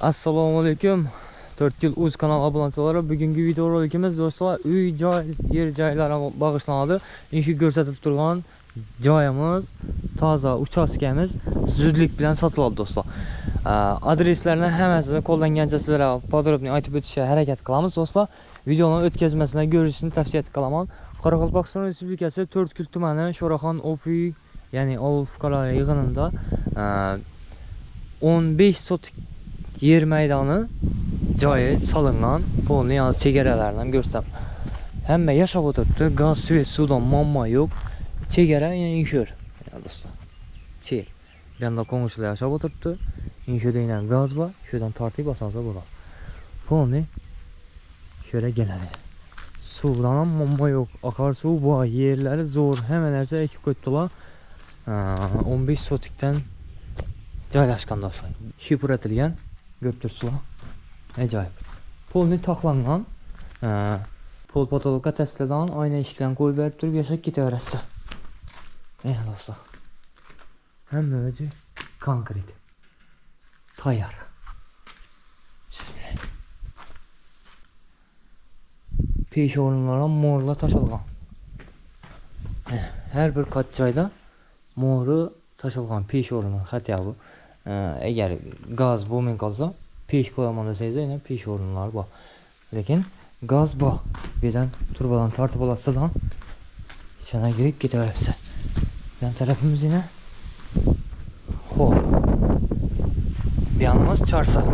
assalomu alaykum 4 yil o'z kanal obunachilari bugungi video rolikimiz do'stlar uy joy yer joylarga bag'ishlanadi shu ko'rsatib turgan joyimiz toza uchastkamiz zudlik bilan sotiladi do'stlar. Adreslarni hammasini qo'llangancha sizlarga podrobniy aytib o'tishga harakat qilamiz do'stlar. Videoni o'tkazmasdan ko'rishni tavsiya qilaman qoraqalpog'iston respublikasi to'rtko'l tumani sho'raxon ofiy ya'ni ovul fuqarolar yig'inida e, 15 sotik yer maydoni joyi solingan polni yalnız chegaralarni ham ko'rsam hamma yashab o'tiribdi gaz svet suvdan muammo yo'q chegara insho'r do'stlar chel bu yoqda qo'ng'ishlar yashab o'tiribdi insho'da yana gaz bor shu yerdan tortib olsangiz bo'ladi polni shu yerga keladi suvdan ham muammo yo'q oqarsuv bor yerlari zo'r. Hamma narsa ekib qo'yibdilar 15 sotikdan joylashgan do'stlar shipiratilgan Götürsü lan. Əcaib. Polni taxlanla. Hə. Pol patoloqa təsdiqlən aynə işlən qoy verib durub yaşaq getə verəsə. Ey halası. Həm mövcü konkret. Tayar. Bismillah. Peş orunlara morla taş alğan. Hər bir qatçayda moru taş alğan peş orunun xəti bu agar gaz bo'lmay qolsa pesh qo'yaman desangiz yana pesh o'rinlari bor lekin gaz bor bu. Yerdan turbadan tortib olasidan ichana kirib ketaverasiz yan tarafimiz yana ho'p bu yonimiz charsa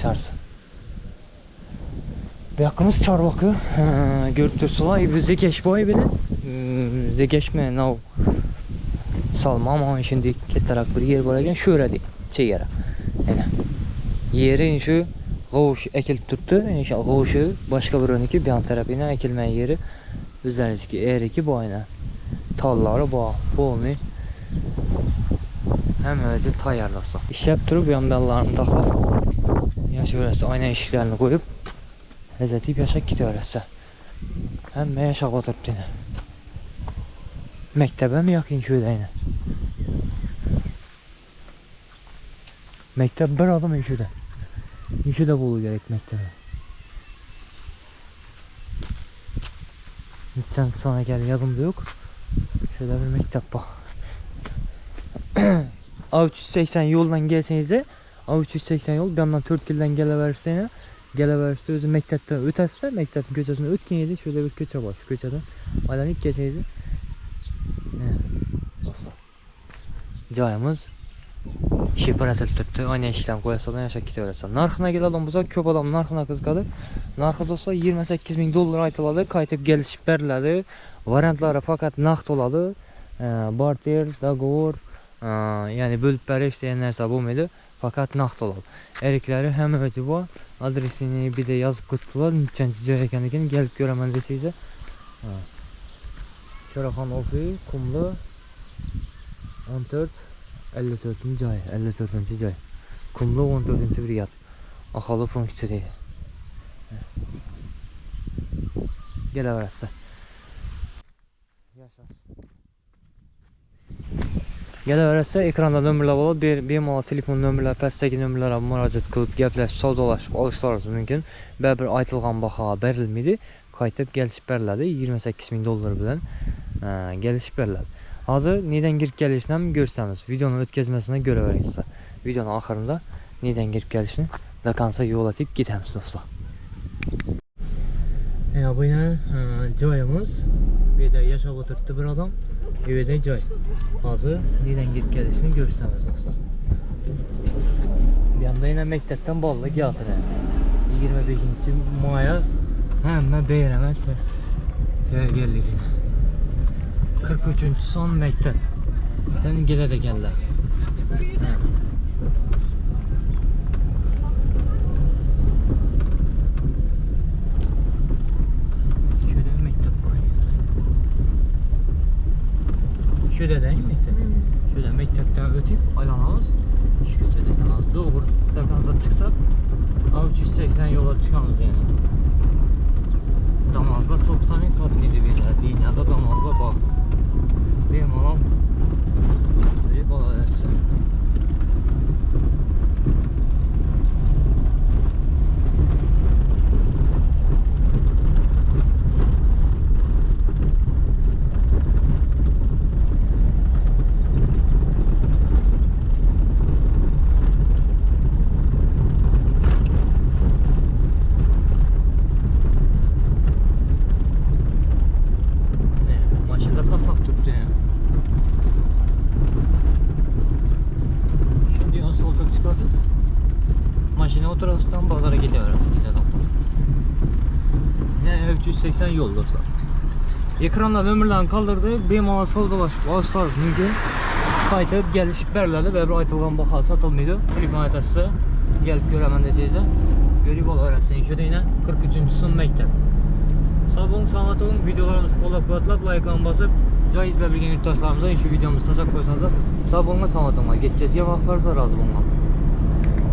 charsa bu yoqimiz chorvoqi ko'rib turibsizlar bu zekashboy bilan zekashmi nav salma mana shunday kattaroq bir yer bor ekan shu yerda deydi chegara mana yeri shu g'ovush ekilib turibdi o'sha g'ovushi boshqa birovniki bu yon tarafini ekilmagan yeri o'zlariniki eriniki bor yana tollari bor полный hamma o'zi tayyor do'stlar ishlab turib yonbonlarini taxlab yashayverasiz oyna eshiklarni qo'yib lazzatli yashab ketaverasiz hamma yashab o'tiribdi yana maktabim yoki shu yerda maktab bir odim shuda shuda bo'lishi kerak maktabi nechanchi son ekani yodimda yo'q shuda bir maktab bor a uch yuz sakson yo'ldan kelsangiz a uch yuz sakson yo'l bu yoqdan to'rt kildan kelaversangiz kelaverishda o'zi maktabdan o'tasizlar maktabni ko'chasidan o'tgan yeri shu yerda bir ko'cha bor shu ko'chadan aylanib kelsangiz do'stlar. Joyimiz Şiparəsə tutdu. Aynən işləm qoyasadan yaşa gidiyorsan. Narxına gələn olsa köp adam narxına qızqadı. Narxı olsa 28 min dollar aytıladı. Qayıtıb gəliş bərlədi. Variantları faqat naqd oladı. E, barter, dogovor, e, ee, yəni bölüb bərə istəyənlərsə bu meydi. Faqat naqd olub. Erikləri həm özü var. Adresini bir də yazıb qutdular. Neçəncə rəqəmini gəlib görə mən desəyizə. Ee, Şəraxan Ofi, Kumlu 14 to'rt ellik to'rtinchi joy ellik to'rtinchi joy qumli o'n to'rtinchi brigad aholi punkti deydi kelaverasiz kelaverasiz ekranda nomerlar bo'ladi Be- bemalol telefon nomerlarga murojaat qilib gaplashib savdolashib olishlaringiz mumkin baribir aytilgan baho berilmaydi qaytib kelishib beriladi yigirma sakkiz ming dollar bilan e, kelishib Hazır nədən girib gəlişini görsəmiz, videonun ötkəzməsinə görə verəngizsə, videonun axırında nədən girib gəlişini do konца yol atıb gitəmiz dostlar. Ya bu ilə cayımız, bir də yaşab oturtdu bir adam, evdə cay. Hazır nədən girib gəlişini görsəmiz dostlar. Bir yanda yenə məktəbdən balla gəlir. 25-ci maya həmə deyirəm, həmə. Təyərgərlik yenə. 43. son məktəb. Yəni gedə də gəllər. Hə. Şöyle məktəb qoyun. Şöyle deyim məktəb. Şöyle məktəbdən ötüb Alanaz şu köçədən az doğru Darkanza çıxsaq A380 yola çıxanız yəni. Damazla Toxtamin qadın edib elə liniya oturasından bazara gidiyoruz. Olmaz. Ne 380 yol dostlar. Ekranda nömrələrini kaldırdık. Bemalol savdolaşıb alışlarız mümkün. Qayıtıb gəlişib bərlədi və bir aytılğan baxa satılmıydı. Telefon ətəsi gəlib görəmən desəyəcə. Görüb ol öyrətsin işə yine 43-cü sınıf məktəb. Sağ olun, salamat olun. Videolarımızı qollab quvvatlab, like-ını basıb, cay izlə bilgən yurttaşlarımıza işi videomuzu taşak koysanız da sağ olun, salamat olun. Getəcəz, ya vaxtlarda razı olun.